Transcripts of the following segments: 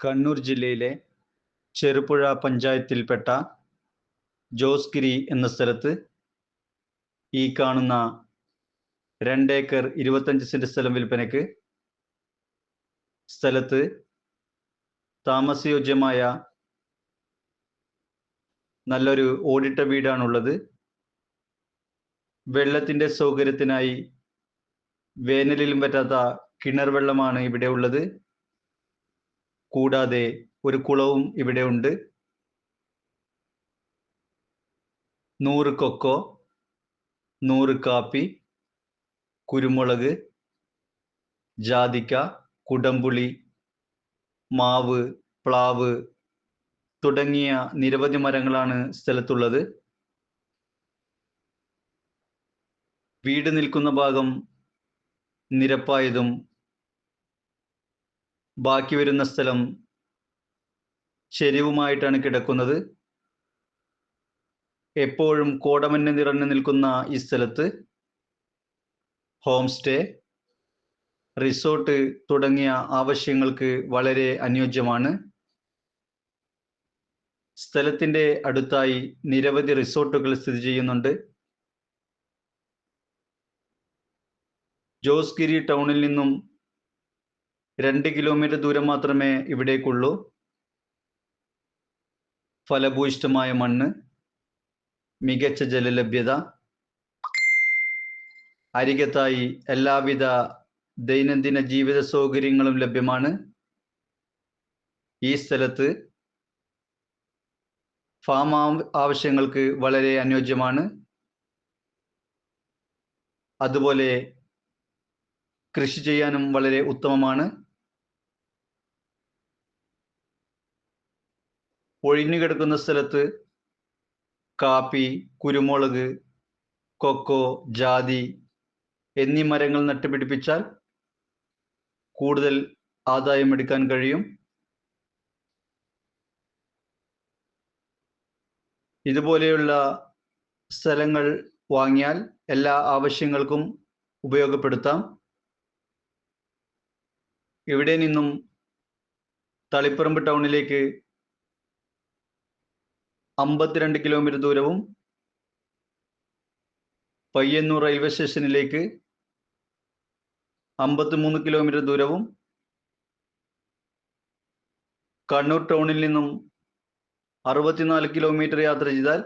കണ്ണൂർ ജില്ലയിലെ ചെറുപുഴ പഞ്ചായത്തിൽപ്പെട്ട ജോസ്ഗിരി എന്ന സ്ഥലത്ത് ഈ കാണുന്ന രണ്ടേക്കർ ഇരുപത്തഞ്ച് സെന്റ് സ്ഥലം വിൽപ്പനയ്ക്ക് സ്ഥലത്ത് താമസയോഗ്യമായ നല്ലൊരു ഓടിട്ട വീടാണുള്ളത്. വെള്ളത്തിന്റെ സൗകര്യത്തിനായി വേനലിലും പറ്റാത്ത കിണർ വെള്ളമാണ് ഇവിടെ ഉള്ളത്. കൂടാതെ ഒരു കുളവും ഇവിടെ ഉണ്ട്. നൂറ് കൊക്കോ നൂറ് കാപ്പി കുരുമുളക് ജാതിക്ക കുടംപുളി മാവ് പ്ലാവ് തുടങ്ങിയ നിരവധി മരങ്ങളാണ് സ്ഥലത്തുള്ളത്. വീട് നിൽക്കുന്ന ഭാഗം നിരപ്പായതും ബാക്കി വരുന്ന സ്ഥലം ചെരിവുമായിട്ടാണ് കിടക്കുന്നത്. എപ്പോഴും കോടമഞ്ഞ് നിറഞ്ഞു നിൽക്കുന്ന ഈ സ്ഥലത്ത് ഹോം സ്റ്റേ റിസോർട്ട് തുടങ്ങിയ ആവശ്യങ്ങൾക്ക് വളരെ അനുയോജ്യമാണ്. സ്ഥലത്തിന്റെ അടുത്തായി നിരവധി റിസോർട്ടുകൾ സ്ഥിതി ചെയ്യുന്നുണ്ട്. ജോസ്ഗിരി ടൗണിൽ നിന്നും രണ്ട് കിലോമീറ്റർ ദൂരം മാത്രമേ ഇവിടേക്കുള്ളൂ. ഫലഭൂയിഷ്ടമായ മണ്ണ് മികച്ച ജലലഭ്യത അരികത്തായി എല്ലാവിധ ദൈനംദിന ജീവിത സൗകര്യങ്ങളും ലഭ്യമാണ്. ഈ സ്ഥലത്ത് ഫാം ആവശ്യങ്ങൾക്ക് വളരെ അനുയോജ്യമാണ്. അതുപോലെ കൃഷി ചെയ്യാനും വളരെ ഉത്തമമാണ്. ഒഴിഞ്ഞു കിടക്കുന്ന സ്ഥലത്ത് കാപ്പി കുരുമുളക് കൊക്കോ ജാതി എന്നീ മരങ്ങൾ നട്ടുപിടിപ്പിച്ചാൽ കൂടുതൽ ആദായം എടുക്കാൻ കഴിയും. ഇതുപോലെയുള്ള സ്ഥലങ്ങൾ വാങ്ങിയാൽ എല്ലാ ആവശ്യങ്ങൾക്കും ഉപയോഗപ്പെടുത്താം. ഇവിടെ നിന്നും തളിപ്പറമ്പ് ടൗണിലേക്ക് അമ്പത്തിരണ്ട് കിലോമീറ്റർ ദൂരവും പയ്യന്നൂർ റെയിൽവേ സ്റ്റേഷനിലേക്ക് അമ്പത്തിമൂന്ന് കിലോമീറ്റർ ദൂരവും കണ്ണൂർ ടൗണിൽ നിന്നും അറുപത്തിനാല് കിലോമീറ്റർ യാത്ര ചെയ്താൽ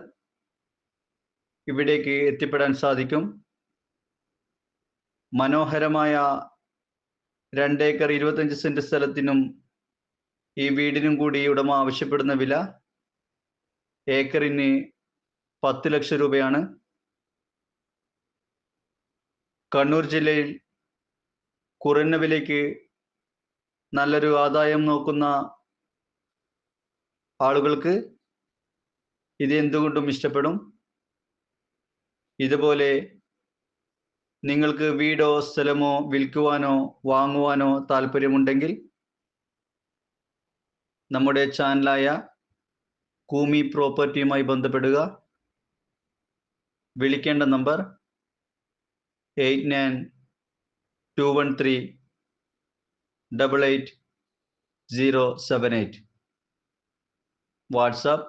ഇവിടേക്ക് എത്തിപ്പെടാൻ സാധിക്കും. മനോഹരമായ രണ്ടേക്കർ ഇരുപത്തഞ്ച് സെന്റ് സ്ഥലത്തിനും ഈ വീടിനും കൂടി ഉടമ ആവശ്യപ്പെടുന്ന വില ഏക്കറിന് പത്ത് ലക്ഷം രൂപയാണ്. കണ്ണൂർ ജില്ലയിൽ കുറഞ്ഞ വിലയ്ക്ക് നല്ലൊരു ആദായം നോക്കുന്ന ആളുകൾക്ക് ഇത് എന്തുകൊണ്ടും ഇഷ്ടപ്പെടും? ഇതുപോലെ നിങ്ങൾക്ക് വീടോ സ്ഥലമോ വിൽക്കുവാനോ വാങ്ങുവാനോ താല്പര്യമുണ്ടെങ്കിൽ നമ്മുടെ ചാനലായ കൂമി പ്രോപ്പർട്ടിയുമായി ബന്ധപ്പെടുക. വിളിക്കേണ്ട number eight nine two one three double eight zero seven eight. WhatsApp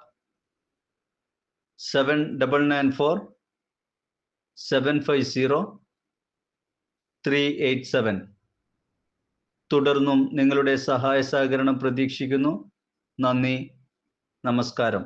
seven double nine four seven five zero three eight seven. തുടർന്നും നിങ്ങളുടെ സഹായ സഹകരണം പ്രതീക്ഷിക്കുന്നു. നന്ദി. നമസ്കാരം.